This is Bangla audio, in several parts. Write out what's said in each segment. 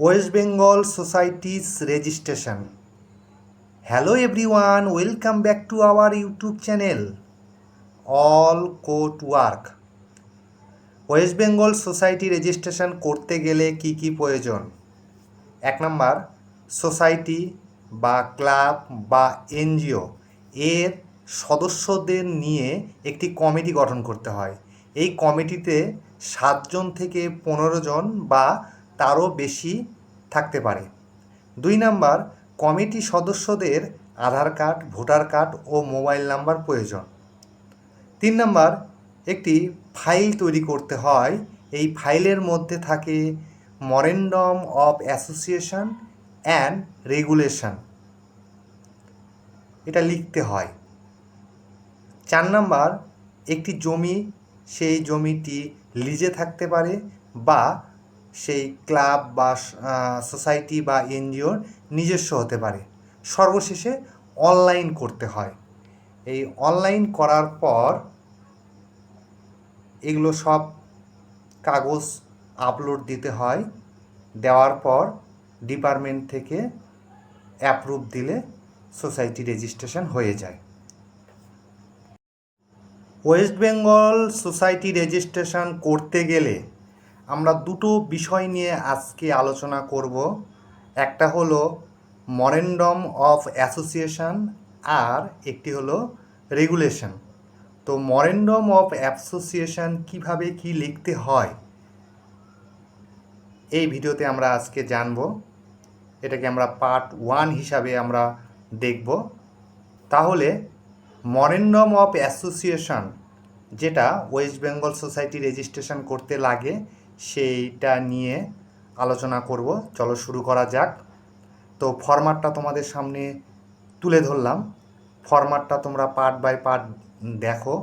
West Bengal societies registration hello everyone welcome back to our YouTube channel all court work West Bengal society registration করতে গেলে কি কি প্রয়োজন? এক নম্বর সোসাইটি বা ক্লাব বা এনজিও এর সদস্যদের নিয়ে একটি কমিটি গঠন করতে হয়। এই কমিটিতে সাতজন থেকে পনেরো জন বা তারও বেশি থাকতে পারে। দুই নাম্বার, কমিটি সদস্যদের আধার কার্ড, ভোটার কার্ড ও মোবাইল নাম্বার প্রয়োজন। তিন নাম্বার, একটি ফাইল তৈরি করতে হয়। এই ফাইলের মধ্যে থাকে memorandum of association and regulation এটা লিখতে হয়। চার নাম্বার, একটি জমি, সেই জমিটি লিজে থাকতে পারে বা সেই ক্লাব বা সোসাইটি বা এনজিওর নিজস্ব হতে পারে। সর্বশেষে অনলাইন করতে হয়। এই অনলাইন করার পর এগুলো সব কাগজ আপলোড দিতে হয়। দেওয়ার পর ডিপার্টমেন্ট থেকে অ্যাপ্রুভ দিলে সোসাইটি রেজিস্ট্রেশন হয়ে যায়। ওয়েস্ট বেঙ্গল সোসাইটি রেজিস্ট্রেশন করতে গেলে আমরা দুটো বিষয় নিয়ে আজকে আলোচনা করব। একটা হলো মরেন্ডম অফ অ্যাসোসিয়েশন আর একটি হলো রেগুলেশন। তো মরেন্ডম অফ অ্যাসোসিয়েশন কীভাবে কি লিখতে হয়, এই ভিডিওতে আমরা আজকে জানব। এটাকে আমরা পার্ট ওয়ান হিসাবে আমরা দেখব। তাহলে মরেন্ডম অফ অ্যাসোসিয়েশন, যেটা ওয়েস্ট বেঙ্গল সোসাইটি রেজিস্ট্রেশন করতে লাগে সেইটা নিয়ে আলোচনা করব। চলো শুরু করা যাক। তো ফরম্যাটটা তোমাদের সামনে তুলে ধরলাম। ফরম্যাটটা তোমরা পার্ট বাই পার্ট দেখো।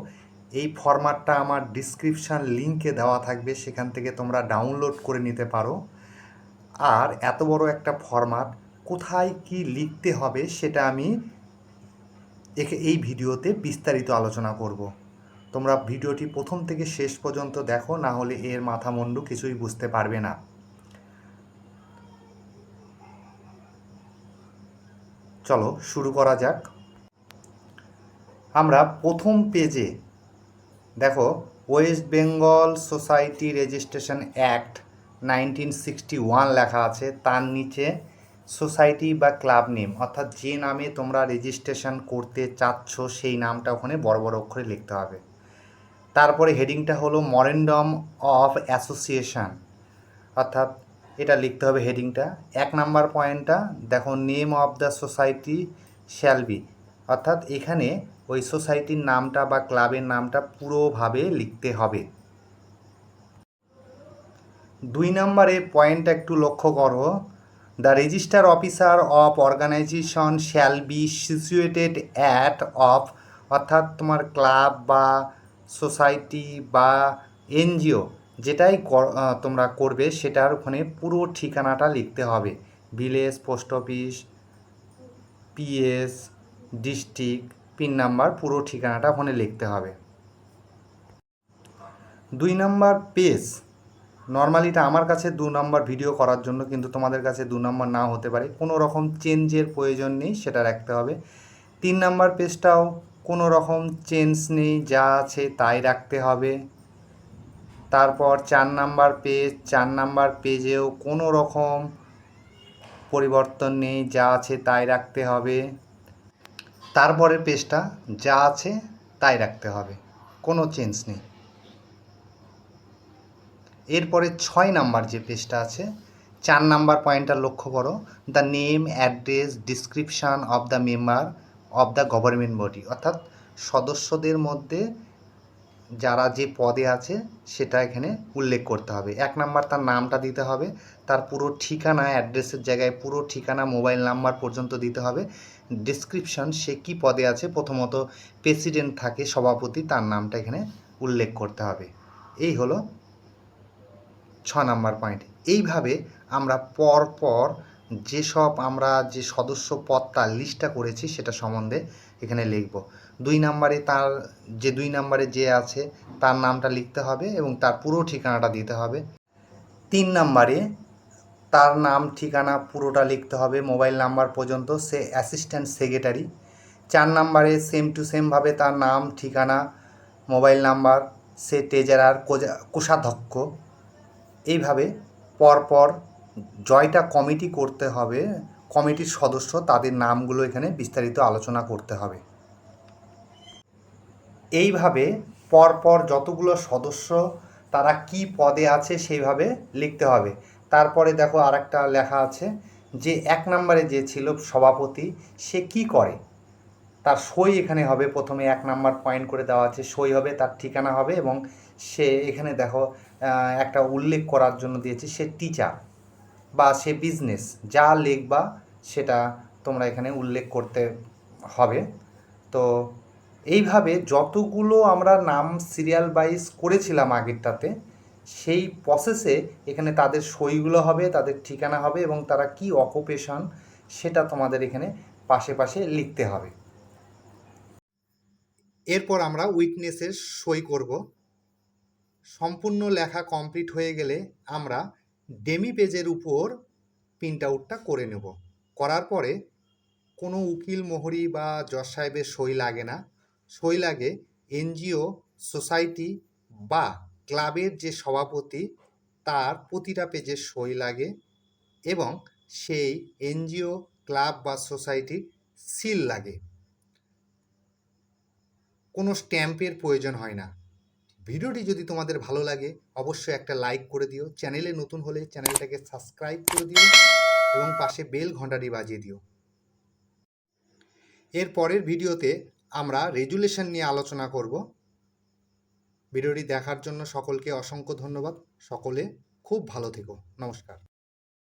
এই ফরম্যাটটা আমার ডিসক্রিপশান লিঙ্কে দেওয়া থাকবে। সেখান থেকে তোমরা ডাউনলোড করে নিতে পারো। আর এত বড় একটা ফরম্যাট কোথায় কি লিখতে হবে সেটা আমি এই ভিডিওতে বিস্তারিত আলোচনা করব। তোমরা ভিডিওটি প্রথম থেকে শেষ পর্যন্ত দেখো, না হলে এর মাথা মুন্ডু কিছুই বুঝতে পারবে না। চলো শুরু করা যাক। আমরা প্রথম পেজে, দেখো West Bengal society registration act nineteen sixty one লেখা আছে। তার নিচে সোসাইটি বা ক্লাব নেম অর্থাৎ যে নামে তোমরা রেজিস্ট্রেশন করতে চাচ্ছ, সেই নামটা ওখানে বড় বড় অক্ষরে লিখতে হবে। তারপরে হেডিংটা হলো মরেন্ডম অফ অ্যাসোসিয়েশন। অর্থাৎ এটা লিখতে হবে হেডিংটা। এক নাম্বার পয়েন্টটা, দেখো, name of the society shall be. অর্থাৎ এখানে ওই সোসাইটির নামটা বা ক্লাবের নামটা পুরোভাবে লিখতে হবে। দুই নম্বরে পয়েন্টটা একটু লক্ষ্য করো। The register officer of organization shall be situated at of, অর্থাৎ তোমার ক্লাব বা সোসাইটি বা এনজিও যেটাই তোমরা করবে সেটার ওখানে পুরো ঠিকানাটা লিখতে হবে। Village, post office, PS, district, pin number পুরো ঠিকানাটা ওখানে লিখতে হবে। দুই নাম্বার পেজ। নর্মালি এটা আমার কাছে দু নম্বর ভিডিও করার জন্য, কিন্তু তোমাদের কাছে দু নম্বর না হতে পারে। কোনো রকম চেঞ্জের প্রয়োজন নেই, সেটা রাখতে হবে। তিন নাম্বার পেজটাও কোনো রকম চেঞ্জ নেই, যা আছে তাই রাখতে হবে। তারপর চার নাম্বার পেজ, চার নাম্বার পেজেও কোনো রকম পরিবর্তন নেই, যা আছে তাই রাখতে হবে। তারপরের পেজটা, যা আছে তাই রাখতে হবে, কোনো চেঞ্জ নেই। এরপরে ছয় নাম্বার যে পেজটা আছে, চার নাম্বার পয়েন্টটা লক্ষ্য করো, the name, address, description of the member of the government body অর্থাৎ সদস্যদের মধ্যে যারা যে পদে আছে, সেটা এখানে উল্লেখ করতে হবে। এক নাম্বার তার নামটা দিতে হবে, তার পুরো ঠিকানা অ্যাড্রেসের জায়গায় পুরো ঠিকানা মোবাইল নাম্বার পর্যন্ত দিতে হবে। ডিসক্রিপশন সে কী পদে আছে, প্রথমত প্রেসিডেন্ট থাকে, সভাপতি, তার নামটা এখানে উল্লেখ করতে হবে। এই হলো ছ নাম্বার পয়েন্ট এইভাবে আমরা পর পর যেসব আমরা যে সদস্য পদটা লিস্টটা করেছি সেটা সম্বন্ধে এখানে লিখব। দুই নাম্বারে তার, যে দুই নাম্বারে যে আছে, তার নামটা লিখতে হবে এবং তার পুরো ঠিকানাটা দিতে হবে। তিন নাম্বারে তার নাম, ঠিকানা, পুরোটা লিখতে হবে মোবাইল নাম্বার পর্যন্ত, সে অ্যাসিস্ট্যান্ট সেক্রেটারি চার নাম্বারে সেম টু সেমভাবে তার নাম, ঠিকানা, মোবাইল নাম্বার, সে ট্রেজারার কোষাধ্যক্ষ। এইভাবে পরপর জয়টা কমিটি করতে হবে, কমিটির সদস্য তাদের নামগুলো এখানে বিস্তারিত আলোচনা করতে হবে। এইভাবে পরপর যতগুলো সদস্য তারা কি পদে আছে সেইভাবে লিখতে হবে। তারপরে দেখো আরেকটা লেখা আছে যে এক নম্বরে যে ছিল সভাপতি, সে কি করে? তার সই এখানে হবে, প্রথমে এক নাম্বার পয়েন্ট করে দেওয়া আছে, সই হবে, তার ঠিকানা হবে এবং সে এখানে দেখো একটা উল্লেখ করার জন্য দিয়েছে, সে টিচার। বা সে বিজনেস যা লিখবা সেটা তোমরা এখানে উল্লেখ করতে হবে। তো এইভাবে যতগুলো আমরা নাম সিরিয়াল ওয়াইজ করেছিলাম আগেরটাতে, সেই প্রসেসে এখানে তাদের সইগুলো হবে, তাদের ঠিকানা হবে এবং তারা কি অকুপেশন সেটা তোমাদের এখানে পাশে পাশে লিখতে হবে। এরপর আমরা উইটনেসের সই করব। সম্পূর্ণ লেখা কমপ্লিট হয়ে গেলে আমরা ডেমি পেজের উপর প্রিন্ট আউটটা করে নেব। করার পরে কোনো উকিল, মোহরি বা জজ সাহেবের সই লাগে না। সই লাগে এনজিও, সোসাইটি বা ক্লাবের যে সভাপতি, তার প্রতিটা পেজে সই লাগে এবং সেই এনজিও, ক্লাব বা সোসাইটির সিল লাগে। কোনো স্ট্যাম্পের প্রয়োজন হয় না। ভিডিওটি যদি তোমাদের ভালো লাগে, অবশ্যই একটা লাইক করে দিও। চ্যানেলে নতুন হলে চ্যানেলটাকে সাবস্ক্রাইব করে দিও এবং পাশে বেল ঘন্টাটি বাজিয়ে দিও। এর পরের ভিডিওতে আমরা রেজুলেশন নিয়ে আলোচনা করব। ভিডিওটি দেখার জন্য সকলকে অসংখ্য ধন্যবাদ। সকলে খুব ভালো থেকো। নমস্কার।